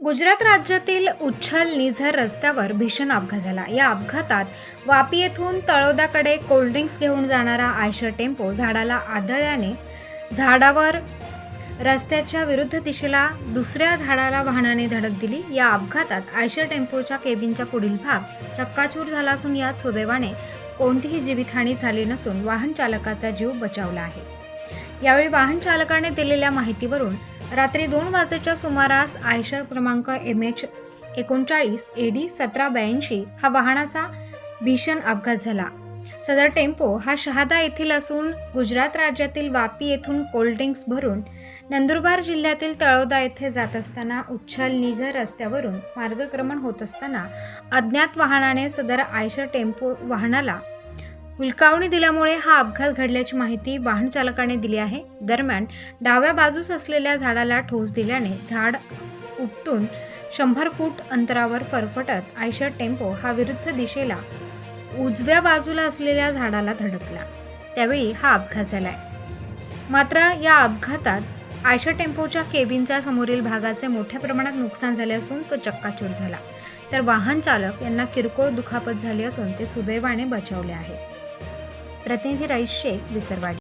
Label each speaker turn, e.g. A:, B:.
A: गुजरात राज्यातील उच्छल निझर रस्त्यावर भीषण अपघात झाला. या अपघातात वापी येथून तळोदाकडे कोल्ड्रिंक्स घेऊन जाणारा आयशर टेम्पो झाडाला आदळल्याने झाडावर रस्त्याच्या विरुद्ध दिशेला दुसऱ्या झाडाला वाहनाने धडक दिली. या अपघातात आयशर टेम्पोच्या केबिनचा पुढील भाग चक्काचूर झाला असून यात सुदैवाने कोणतीही जीवितहानी झाली नसून वाहन चालकाचा जीव बचावला आहे. यावेळी वाहन चालकाने दिलेल्या माहितीवरून रात्री दोन वाजेच्या सुमारास आयशर क्रमांक एम एच एकोणचाळीस ए डी सतरा ब्याऐंशी हा वाहनाचा भीषण अपघात झाला. सदर टेम्पो हा शहादा येथील असून गुजरात राज्यातील वापी येथून कोल्ड्रिंक्स भरून नंदुरबार जिल्ह्यातील तळोदा येथे जात असताना उच्छल निझर रस्त्यावरून मार्गक्रमण होत असताना अज्ञात वाहनाने सदर आयशर टेम्पो वाहनाला हुलकावणी दिल्यामुळे हा अपघात घडल्याची माहिती वाहन चालकाने दिली आहे. दरम्यान डाव्या बाजूस असलेल्या झाडाला ठोस दिल्याने झाड उपटून शंभर फूट अंतरावर फरफटत आयशर टेम्पो हा विरुद्ध दिशेला उजव्या बाजूला असलेल्या झाडाला धडकला. त्यावेळी हा अपघात झालाय. मात्र या अपघातात आयशर टेम्पोच्या केबिनच्या समोरील भागाचे मोठ्या प्रमाणात नुकसान झाले असून तो चक्काचूर झाला. तर वाहन चालक यांना किरकोळ दुखापत झाली असून ते सुदैवाने बचावले आहे. પ્રતિનિધિ રહી શેખ વિસરવાડી